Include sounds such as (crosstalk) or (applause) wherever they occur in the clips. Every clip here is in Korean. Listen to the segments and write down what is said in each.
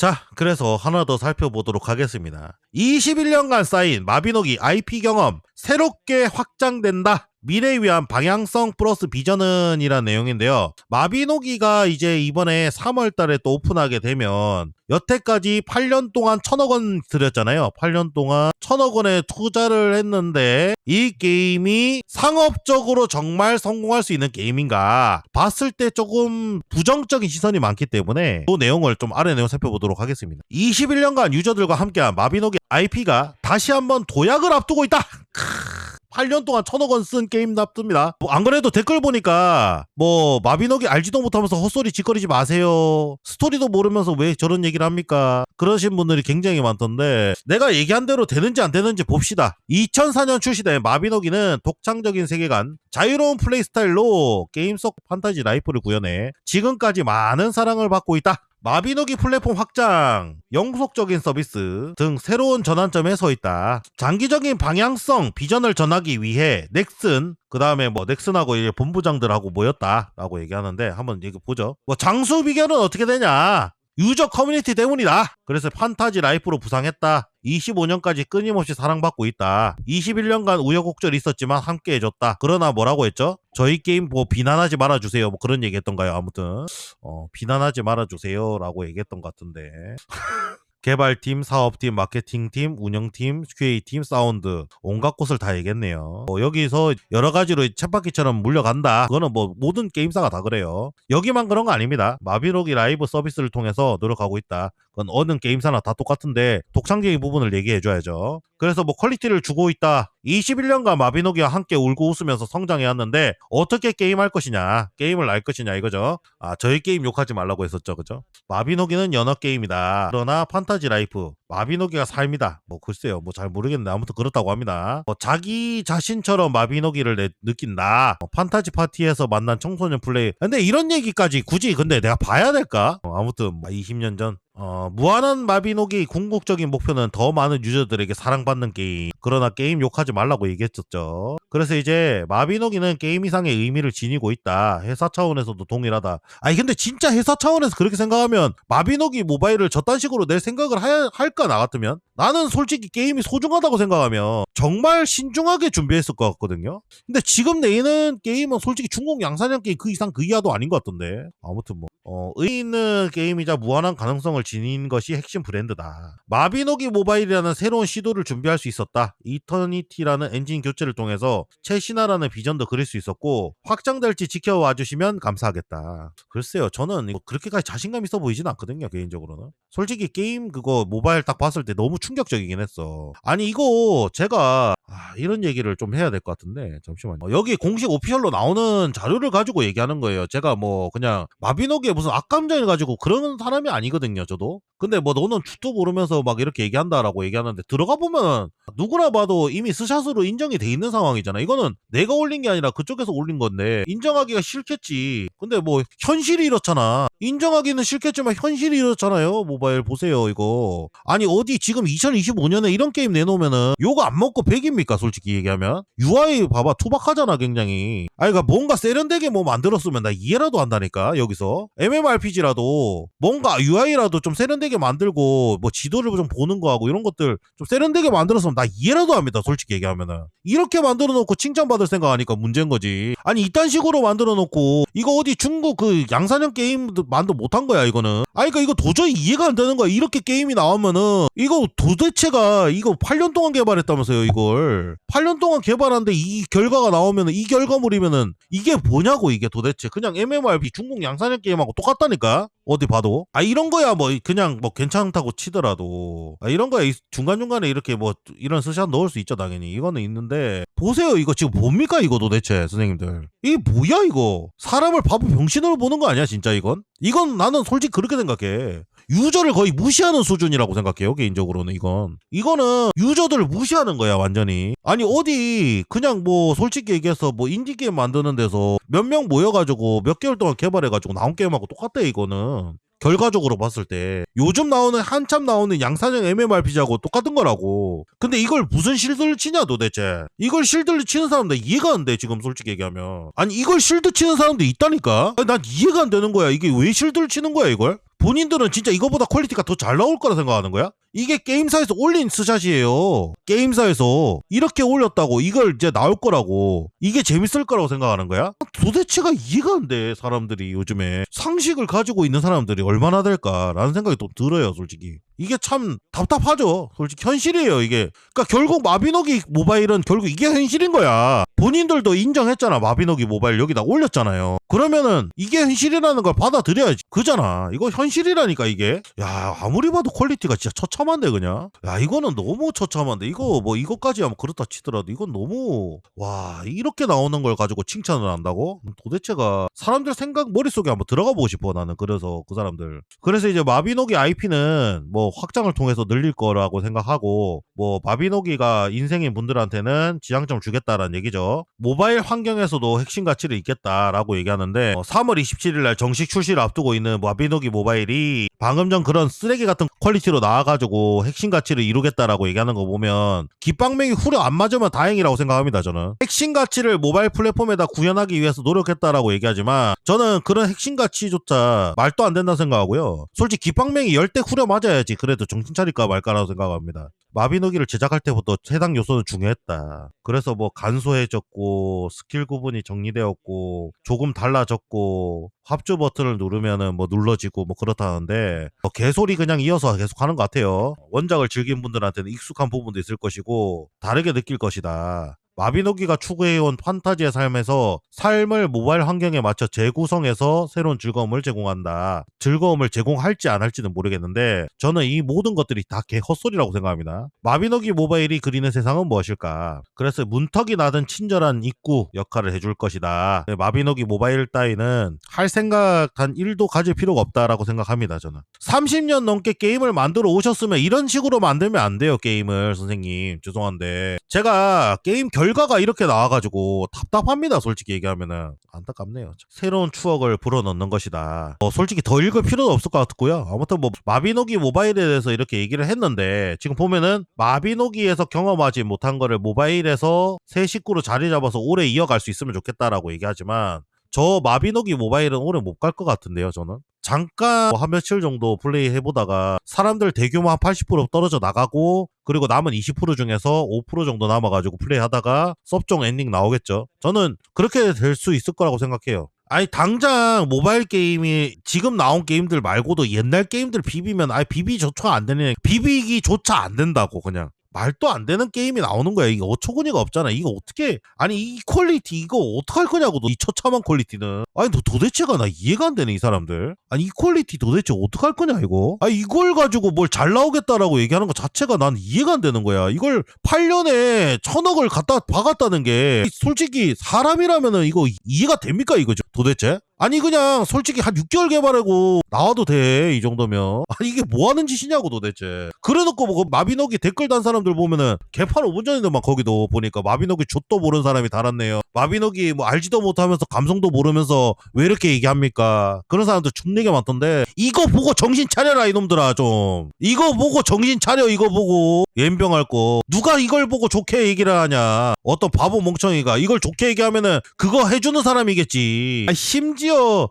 자, 그래서 하나 더 살펴보도록 하겠습니다. 21년간 쌓인 마비노기 IP 경험 새롭게 확장된다. 미래 위한 방향성 플러스 비전은 이란 내용인데요. 마비노기가 이제 이번에 3월 달에 또 오픈하게 되면 여태까지 8년 동안 천억 원 들였잖아요. 8년 동안 천억 원에 투자를 했는데 이 게임이 상업적으로 정말 성공할 수 있는 게임인가 봤을 때 조금 부정적인 시선이 많기 때문에 그 내용을 좀 아래 내용 살펴보도록 하겠습니다. 21년간 유저들과 함께한 마비노기 IP가 다시 한번 도약을 앞두고 있다. 8년 동안 천억 원 쓴 게임 납습니다. 뭐 안 그래도 댓글 보니까 뭐 마비노기 알지도 못하면서 헛소리 짓거리지 마세요. 스토리도 모르면서 왜 저런 얘기를 합니까? 그러신 분들이 굉장히 많던데 내가 얘기한 대로 되는지 안 되는지 봅시다. 2004년 출시된 마비노기는 독창적인 세계관, 자유로운 플레이 스타일로 게임 속 판타지 라이프를 구현해 지금까지 많은 사랑을 받고 있다. 마비노기 플랫폼 확장, 영속적인 서비스 등 새로운 전환점에 서 있다. 장기적인 방향성, 비전을 전하기 위해 넥슨, 그 다음에 뭐 넥슨하고 이제 본부장들하고 모였다라고 얘기하는데 한번 얘기 보죠. 뭐 장수 비결은 어떻게 되냐? 유저 커뮤니티 때문이다. 그래서 판타지 라이프로 부상했다. 25년까지 끊임없이 사랑받고 있다. 21년간 우여곡절이 있었지만 함께 해줬다. 그러나 뭐라고 했죠? 저희 게임 뭐 비난하지 말아주세요. 뭐 그런 얘기 했던가요? 아무튼 어, 비난하지 말아주세요 라고 얘기했던 것 같은데. 개발팀, 사업팀, 마케팅팀, 운영팀, QA팀, 사운드 온갖 곳을 다 얘기했네요. 뭐 여기서 여러 가지로 쳇바퀴처럼 물려간다. 그거는 뭐 모든 게임사가 다 그래요. 여기만 그런 거 아닙니다. 마비노기 라이브 서비스를 통해서 노력하고 있다. 그건 어느 게임사나 다 똑같은데 독창적인 부분을 얘기해줘야죠. 그래서 뭐 퀄리티를 주고 있다. 21년간 마비노기와 함께 울고 웃으면서 성장해왔는데 어떻게 게임할 것이냐, 게임을 알 것이냐 이거죠. 아 저희 게임 욕하지 말라고 했었죠, 그죠? 마비노기는 연어 게임이다. 그러나 판타지 라이프 마비노기가 삶이다. 뭐 글쎄요, 뭐 잘 모르겠는데 아무튼 그렇다고 합니다. 뭐 자기 자신처럼 마비노기를 내- 느낀다. 어, 판타지 파티에서 만난 청소년 플레이. 근데 이런 얘기까지 굳이 근데 내가 봐야 될까? 어, 아무튼 20년 전. 어, 무한한 마비노기 궁극적인 목표는 더 많은 유저들에게 사랑받는 게임. 그러나 게임 욕하지 말라고 얘기했었죠. 그래서 이제 마비노기는 게임 이상의 의미를 지니고 있다. 회사 차원에서도 동일하다. 아니 근데 진짜 회사 차원에서 그렇게 생각하면 마비노기 모바일을 저딴 식으로 낼 생각을 하- 할까 나 같으면? 나는 솔직히 게임이 소중하다고 생각하면 정말 신중하게 준비했을 것 같거든요. 근데 지금 내는 게임은 솔직히 중국 양산형 게임 그 이상 그 이하도 아닌 것 같던데. 아무튼 뭐 어, 의의 있는 게임이자 무한한 가능성을 지닌 것이 핵심 브랜드다. 마비노기 모바일이라는 새로운 시도를 준비할 수 있었다. 이터니티라는 엔진 교체를 통해서 최신화라는 비전도 그릴 수 있었고 확장될지 지켜와 주시면 감사하겠다. 글쎄요, 저는 이거 그렇게까지 자신감 있어 보이진 않거든요, 개인적으로는. 솔직히 게임 그거 모바일 딱 봤을 때 너무 충 격적이긴 했어. 아니 이거 제가 아, 이런 얘기를 좀 해야 될 것 같은데 잠시만요. 어, 여기 공식 오피셜로 나오는 자료를 가지고 얘기하는 거예요. 제가 뭐 그냥 마비노기에 무슨 악감정을 가지고 그런 사람이 아니거든요. 저도. 근데 뭐 너는 죽도 모르면서 막 이렇게 얘기한다라고 얘기하는데 들어가 보면 누구나 봐도 이미 스샷으로 인정이 돼 있는 상황이잖아. 이거는 내가 올린 게 아니라 그쪽에서 올린 건데 인정하기가 싫겠지. 근데 뭐 현실이 이렇잖아. 인정하기는 싫겠지만 현실이 이렇잖아요. 모바일 보세요 이거. 아니 어디 지금 2025년에 이런 게임 내놓으면은 요거 안 먹고 100입니까 솔직히 얘기하면? UI 봐봐 투박하잖아 굉장히. 아니 그러니까 뭔가 세련되게 뭐 만들었으면 나 이해라도 한다니까 여기서. MMORPG라도 뭔가 UI라도 좀 세련되게 만들고 뭐 지도를 좀 보는 거하고 이런 것들 좀 세련되게 만들었으면 나 이해라도 합니다 솔직히 얘기하면은. 이렇게 만들어 놓고 칭찬받을 생각하니까 문제인 거지. 아니 이딴 식으로 만들어 놓고 이거 어디 중국 그 양산형 게임 만도 못한 거야 이거는. 아니 그러니까 이거 도저히 이해가 안 되는 거야 이렇게 게임이 나오면은. 이거 도대체가 이거 8년 동안 개발했다면서요 이걸. 8년 동안 개발하는데 이 결과가 나오면은 이 결과물이면은 이게 뭐냐고 이게 도대체. 그냥 MMORP 중국 양산형 게임하고 똑같다니까? 어디 봐도. 아 이런 거야 뭐 그냥 뭐 괜찮다고 치더라도. 아 이런 거야. 이 중간중간에 이렇게 뭐 이런 스샷 넣을 수 있죠 당연히. 이거는 있는데. 보세요 이거 지금 뭡니까 이거 도대체 선생님들. 이게 뭐야 이거? 사람을 바보 병신으로 보는 거 아니야 진짜 이건? 이건 나는 솔직히 그렇게 생각해 유저를 거의 무시하는 수준이라고 생각해요 개인적으로는 이건. 이거는 유저들을 무시하는 거야 완전히. 아니 어디 그냥 뭐 솔직히 얘기해서 뭐 인디게임 만드는 데서 몇 명 모여가지고 몇 개월 동안 개발해가지고 나온 게임하고 똑같아 이거는 결과적으로 봤을 때 요즘 나오는 한참 나오는 양산형 MMORPG하고 똑같은 거라고. 근데 이걸 무슨 실드를 치냐 도대체? 이걸 실드를 치는 사람들 이해가 안 돼 지금 솔직히 얘기하면. 아니 이걸 실드 치는 사람도 있다니까? 아니, 난 이해가 안 되는 거야. 이게 왜 실드를 치는 거야 이걸? 본인들은 진짜 이거보다 퀄리티가 더 잘 나올 거라 생각하는 거야? 이게 게임사에서 올린 스샷이에요. 게임사에서 이렇게 올렸다고 이걸 이제 나올 거라고 이게 재밌을 거라고 생각하는 거야? 도대체가 이해가 안 돼. 사람들이 요즘에 상식을 가지고 있는 사람들이 얼마나 될까라는 생각이 또 들어요, 솔직히. 이게 참 답답하죠. 솔직히 현실이에요, 이게. 그러니까 결국 마비노기 모바일은 결국 이게 현실인 거야. 본인들도 인정했잖아. 마비노기 모바일 여기다 올렸잖아요. 그러면은 이게 현실이라는 걸 받아들여야지. 그잖아. 이거 현실이라니까 이게. 야, 아무리 봐도 퀄리티가 진짜 처참 한데 그냥. 야, 이거는 너무 처참한데. 이거 뭐 이거까지 하면 그렇다 치더라도 이건 너무 와, 이렇게 나오는 걸 가지고 칭찬을 한다고? 도대체가 사람들 생각 머릿속에 한번 들어가 보고 싶어 나는. 그래서 그 사람들. 그래서 이제 마비노기 IP는 뭐 확장을 통해서 늘릴 거라고 생각하고 뭐 마비노기가 인생인 분들한테는 지향점을 주겠다라는 얘기죠. 모바일 환경에서도 핵심 가치를 있겠다라고 얘기하는데 어, 3월 27일 날 정식 출시를 앞두고 있는 마비노기 모바일이 방금 전 그런 쓰레기 같은 퀄리티로 나와가지고 핵심 가치를 이루겠다라고 얘기하는 거 보면 깃방맹이 후려 안 맞으면 다행이라고 생각합니다 저는. 핵심 가치를 모바일 플랫폼에다 구현하기 위해서 노력했다라고 얘기하지만 저는 그런 핵심 가치조차 말도 안 된다 생각하고요. 솔직히 깃방맹이 열대 후려 맞아야지 그래도 정신 차릴까 말까라고 생각합니다 마비노기를 제작할 때부터 해당 요소는 중요했다. 그래서 뭐 간소해졌고 스킬 구분이 정리되었고 조금 달라졌고 합주 버튼을 누르면은 뭐 눌러지고 뭐 그렇다는데 뭐 개소리 그냥 이어서 계속 하는 것 같아요. 원작을 즐긴 분들한테는 익숙한 부분도 있을 것이고 다르게 느낄 것이다. 마비노기가 추구해온 판타지의 삶에서 삶을 모바일 환경에 맞춰 재구성해서 새로운 즐거움을 제공한다. 즐거움을 제공할지 안 할지는 모르겠는데 저는 이 모든 것들이 다 개 헛소리라고 생각합니다. 마비노기 모바일이 그리는 세상은 무엇일까? 그래서 문턱이 나든 친절한 입구 역할을 해줄 것이다. 네, 마비노기 모바일 따위는 할 생각 단 1도 가질 필요가 없다라고 생각합니다. 저는 30년 넘게 게임을 만들어 오셨으면 이런 식으로 만들면 안 돼요. 게임을 선생님 죄송한데 제가 게임 결 과가 이렇게 나와가지고 답답합니다. 솔직히 얘기하면은 안타깝네요. 새로운 추억을 불어넣는 것이다. 어, 솔직히 더 읽을 필요는 없을 것 같고요. 아무튼 뭐 마비노기 모바일에 대해서 이렇게 얘기를 했는데 지금 보면은 마비노기에서 경험하지 못한 거를 모바일에서 새 식구로 자리 잡아서 오래 이어갈 수 있으면 좋겠다라고 얘기하지만 저 마비노기 모바일은 오래 못 갈 것 같은데요, 저는. 잠깐 한 며칠 정도 플레이 해보다가 사람들 대규모 한 80% 떨어져 나가고 그리고 남은 20% 중에서 5% 정도 남아가지고 플레이하다가 섭종 엔딩 나오겠죠. 저는 그렇게 될 수 있을 거라고 생각해요. 아니 당장 모바일 게임이 지금 나온 게임들 말고도 옛날 게임들 비비면 아예 비비 조차 안 되는 비비기조차 안 된다고 그냥 말도 안 되는 게임이 나오는 거야. 이게 어처구니가 없잖아. 이거 어떻게 아니 이 퀄리티 이거 어떡할 거냐고. 이 처참한 퀄리티는. 아니 너 도대체가 나 이해가 안 되네 이 사람들. 아니 이 퀄리티 도대체 어떡할 거냐 이거. 아 이걸 가지고 뭘 잘 나오겠다라고 얘기하는 것 자체가 난 이해가 안 되는 거야. 이걸 8년에 천억을 갖다 박았다는 게 솔직히 사람이라면은 이거 이해가 됩니까 이거 도대체? 아니 그냥 솔직히 한 6개월 개발하고 나와도 돼 이 정도면. (laughs) 아니 이게 뭐 하는 짓이냐고 도대체. 그래놓고 뭐 마비노기 댓글 단 사람들 보면은 개판 5분 전인데 막 거기도 보니까 마비노기 좆도 모르는 사람이 달았네요. 마비노기 뭐 알지도 못하면서 감성도 모르면서 왜 이렇게 얘기합니까? 그런 사람들 존내게 많던데. 이거 보고 정신 차려라 이놈들아 좀. 이거 보고 정신 차려 이거 보고. 연병할 거. 누가 이걸 보고 좋게 얘기를 하냐. 어떤 바보 멍청이가 이걸 좋게 얘기하면은 그거 해주는 사람이겠지. 아, 심지어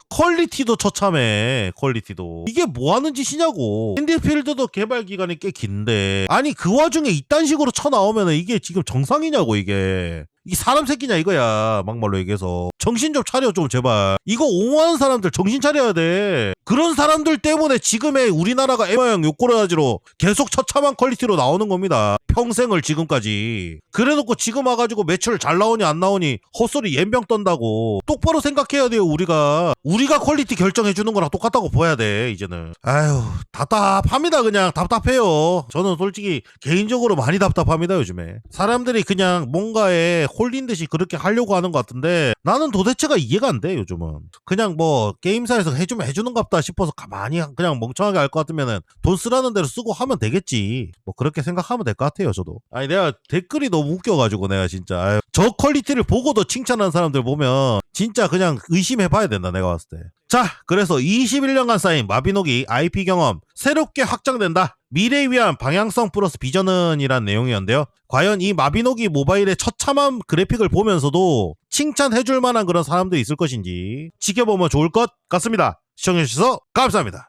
퀄리티도 처참해 퀄리티도. 이게 뭐 하는 짓이냐고. 인디필드도 개발 기간이 꽤 긴데. 아니 그 와중에 이딴 식으로 쳐나오면은 이게 지금 정상이냐고 이게 이 사람 새끼냐 이거야 막말로 얘기해서. 정신 좀 차려 좀 제발. 이거 옹호하는 사람들 정신 차려야 돼. 그런 사람들 때문에 지금의 우리나라가 에바형 요꼬라지로 계속 처참한 퀄리티로 나오는 겁니다. 평생을 지금까지. 그래놓고 지금 와가지고 매출 잘 나오니 안 나오니 헛소리 연병 떤다고. 똑바로 생각해야 돼요 우리가. 우리가 퀄리티 결정해주는 거랑 똑같다고 봐야 돼 이제는. 아휴 답답합니다 그냥. 답답해요. 저는 솔직히 개인적으로 많이 답답합니다 요즘에. 사람들이 그냥 뭔가에 홀린 듯이 그렇게 하려고 하는 것 같은데 나는 도대체가 이해가 안 돼 요즘은. 그냥 뭐 게임사에서 해주면 해주는 갑다 싶어서 가만히 그냥 멍청하게 할 것 같으면은 돈 쓰라는 대로 쓰고 하면 되겠지. 뭐 그렇게 생각하면 될 것 같아요 저도. 아니 내가 댓글이 너무 웃겨가지고 내가 진짜. 아유, 저 퀄리티를 보고도 칭찬하는 사람들 보면 진짜 그냥 의심해봐야 된다 내가 봤을 때. 자, 그래서 21년간 쌓인 마비노기 IP 경험 새롭게 확장된다. 미래 위한 방향성 플러스 비전은 이란 내용이었는데요. 과연 이 마비노기 모바일의 처참한 그래픽을 보면서도 칭찬해줄 만한 그런 사람들이 있을 것인지 지켜보면 좋을 것 같습니다. 시청해주셔서 감사합니다.